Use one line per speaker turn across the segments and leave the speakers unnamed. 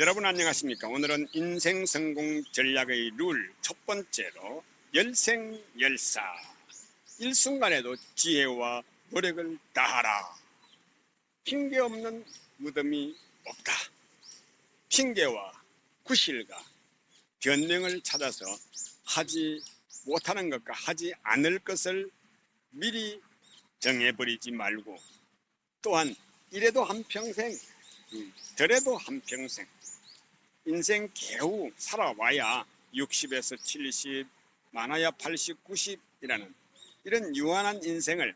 여러분 안녕하십니까? 오늘은 인생 성공 전략의 룰 첫 번째로 열생열사 일순간에도 지혜와 노력을 다하라. 핑계 없는 무덤이 없다. 핑계와 구실과 변명을 찾아서 하지 못하는 것과 하지 않을 것을 미리 정해버리지 말고 또한 이래도 한평생 음, 저래도 한평생 인생 겨우 살아와야 60에서 70 많아야 80, 90이라는 이런 유한한 인생을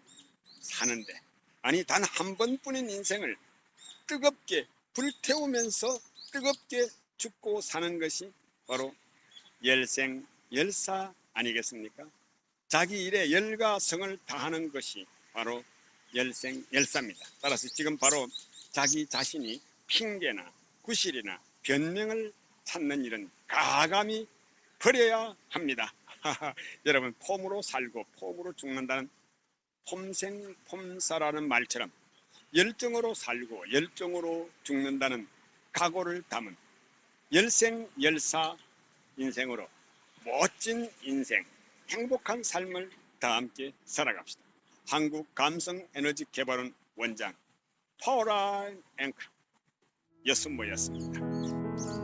사는데 아니 단 한 번뿐인 인생을 뜨겁게 불태우면서 뜨겁게 죽고 사는 것이 바로 열생 열사 아니겠습니까? 자기 일에 열과 성을 다하는 것이 바로 열생 열사입니다. 따라서 지금 바로 자기 자신이 핑계나 구실이나 변명을 찾는 일은 가감히 버려야 합니다. 여러분 폼으로 살고 폼으로 죽는다는 폼생폼사라는 말처럼 열정으로 살고 열정으로 죽는다는 각오를 담은 열생열사 인생으로 멋진 인생, 행복한 삶을 다 함께 살아갑시다. 한국 감성 에너지 개발원 원장 파워라인 앵커 였습니다.